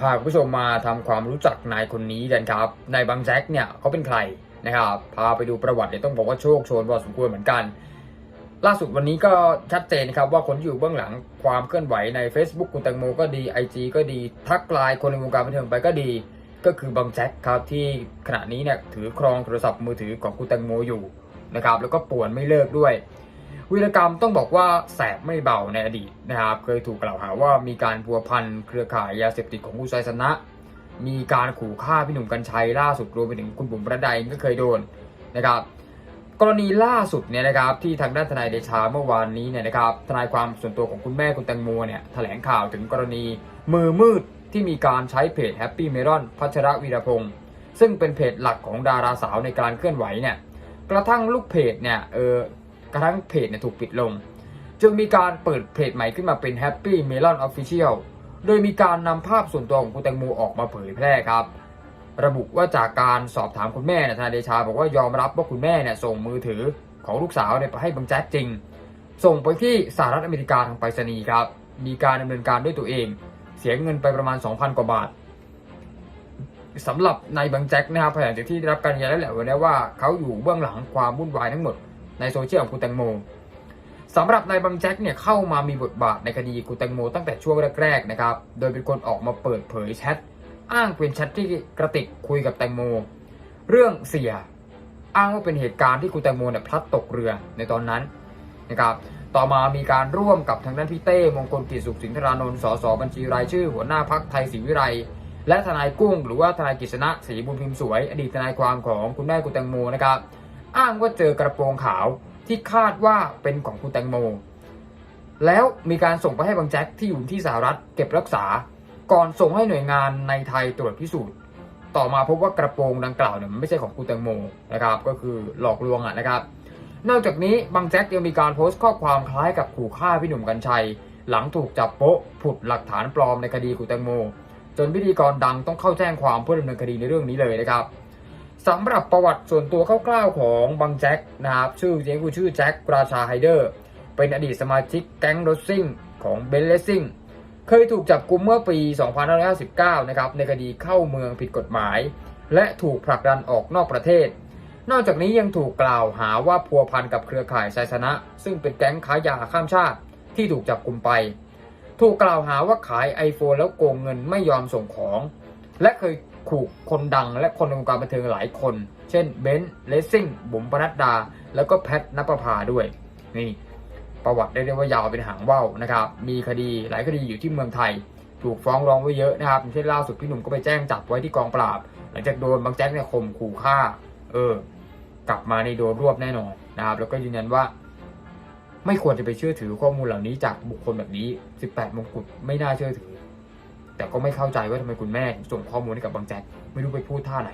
พาคุณผู้ชมมาทำความรู้จักนายคนนี้กันครับนายบางแจ็คเนี่ยเขาเป็นใครนะครับพาไปดูประวัติเนี่ยต้องบอกว่าโชคโชนพอสมควรเหมือนกัน ล่าสุดวันนี้ก็ชัดเจนครับว่าคนที่อยู่เบื้องหลังความเคลื่อนไหวใน Facebook คุณแตงโมก็ดี IG ก็ดีทักไลน์คนในวงการบันเทิงไปก็ดี ก็คือบางแจ็คครับที่ขณะนี้เนี่ยถือครองโทรศัพท์มือถือของคุณแตงโมอยู่นะครับแล้วก็ป่วนไม่เลิกด้วย วีรกรรมต้องบอกว่าแสบไม่เบาในอดีตนะครับ เคยถูกกล่าวหาว่ามีการพัวพันเครือข่ายยาเสพติดของผู้ชายสนะ มีการขู่ฆ่าพี่หนุ่มกัญชัยล่าสุดรวมไปถึงคุณบุ๋มประดาเองก็เคยโดนนะครับกรณีล่าสุดเนี่ยนะครับที่ทางด้านทนายเดชาเมื่อวานนี้เนี่ยนะครับทนายความส่วนตัวของคุณแม่คุณแตงโมเนี่ยแถลงข่าวถึงกรณีมือมืดที่มีการใช้เพจแฮปปี้เมรอนพัชระวีรพงศ์ซึ่งเป็นเพจหลักของดาราสาวในการเคลื่อนไหวเนี่ยกระทั่งลูกเพจเนี่ยเออ กระทั่งเพจเนี่ยถูกปิดลง จึงมีการเปิดเพจใหม่ขึ้นมาเป็น Happy Melon Official โดยมีการนำภาพส่วนตัวของคุณแตงโมออกมาเผยแพร่ครับ ระบุว่าจากการสอบถามคุณแม่เนี่ยทนายเดชาบอกว่ายอมรับว่าคุณแม่เนี่ยส่งมือถือของลูกสาวเนี่ยไปให้บังแจ๊กจริง ส่งไปที่สหรัฐอเมริกาทางไปรษณีย์ครับ มีการดำเนินการด้วยตัวเอง เสียเงินไปประมาณ 2,000 กว่าบาทสำหรับนายบังแจ็คนะครับหลังจากที่ได้รับการยืนยันแล้วแหละวันนี้ว่าเขาอยู่เบื้องหลังความวุ่นวายทั้งหมด ในโซเชียลของคุณแตงโมสำหรับนายบังแจ็คเนี่ยเข้ามามีบทบาทในคดีคุณแตงโมตั้งแต่ช่วงแรกๆนะครับ โดยเป็นคนออกมาเปิดเผยแชทอ้างเป็นแชทที่กระติกคุยกับแตงโม เรื่องเสียอ้างว่าเป็นเหตุการณ์ที่คุณแตงโมเนี่ยพลัดตกเรือในตอนนั้นนะครับต่อมามีการร่วมกับทางด้านพี่เต้มงคลกิจสุขสินธารานนท์สสบัญชีรายชื่อ หัวหน้าพักไทยศรีวิไลและทนายกุ้ง หรือว่าทนายกฤษณะศรีบุญพิมพ์สวย อดีตทนายความของคุณแม่คุณแตงโมนะครับ อ้างว่าเจอกระโปรงขาวที่คาดว่าเป็นของคุณแตงโม แล้วมีการส่งไปให้บางแจ็คที่อยู่ที่สหรัฐเก็บรักษา ก่อนส่งให้หน่วยงานในไทยตรวจพิสูจน์ ต่อมาพบว่ากระโปรงดังกล่าวเนี่ยมันไม่ใช่ของคุณแตงโมนะครับ ก็คือหลอกลวงอะนะครับ นอกจากนี้บางแจ็คยังมีการโพสต์ข้อความคล้ายกับขู่ฆ่าพี่หนุ่มกัญชัย หลังถูกจับโป๊ะผุดหลักฐานปลอมในคดีคุณแตงโม จนพิธีกรดังต้องเข้าแจ้งความเพื่อดำเนินคดีในเรื่องนี้เลยนะครับ สำหรับประวัติส่วนตัวคร่าวๆของบางแจ็คนะครับชื่อจริงคือชื่อแจ็คราชาไฮเดอร์ เป็นอดีตสมาชิกแก๊งรถซิ่งของเบนเลสซิ่งเคยถูกจับกุมเมื่อปี 2559 นะครับในคดีเข้าเมืองผิดกฎหมาย และถูกผลักดันออกนอกประเทศ นอกจากนี้ยังถูกกล่าวหาว่าพัวพันกับเครือข่ายไซสนะ ซึ่งเป็นแก๊งค้ายาข้ามชาติที่ถูกจับกุมไป ถูกกล่าวหาว่าขาย iPhone แล้วโกงเงินไม่ยอมส่งของ และเคย ขู่คนดังและคนในวงการบันเทิงหลายคน เช่นเบนซ์เลสซิ่งบุ๋มปนัดดา แล้วก็แพทนปภาด้วย นี่ประวัติได้เรียกว่ายาวเป็นหางว่าวนะครับ มีคดีหลายคดีอยู่ที่เมืองไทย ถูกฟ้องร้องไว้เยอะนะครับเช่นล่าสุดพี่หนุ่มก็ไปแจ้งจับไว้ที่กองปราบ หลังจากโดนบางแจ๊กเนี่ยข่มขู่ฆ่า เออ กลับมาในโดนรวบแน่นอนนะครับ แล้วก็ยืนยันว่า ไม่ควรจะไปเชื่อถือข้อมูลเหล่านี้จากบุคคลแบบนี้ 18 มงกุฎไม่น่าเชื่อถือ แต่ก็ไม่เข้าใจว่าทำไมคุณแม่ส่งข้อมูลให้กับบางแจ็คไม่รู้ไปพูดท่าไหน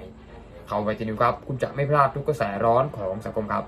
เขาไปจะนิวครับ คุณจะไม่พลาดทุกกระแสร้อนของสังคมครับ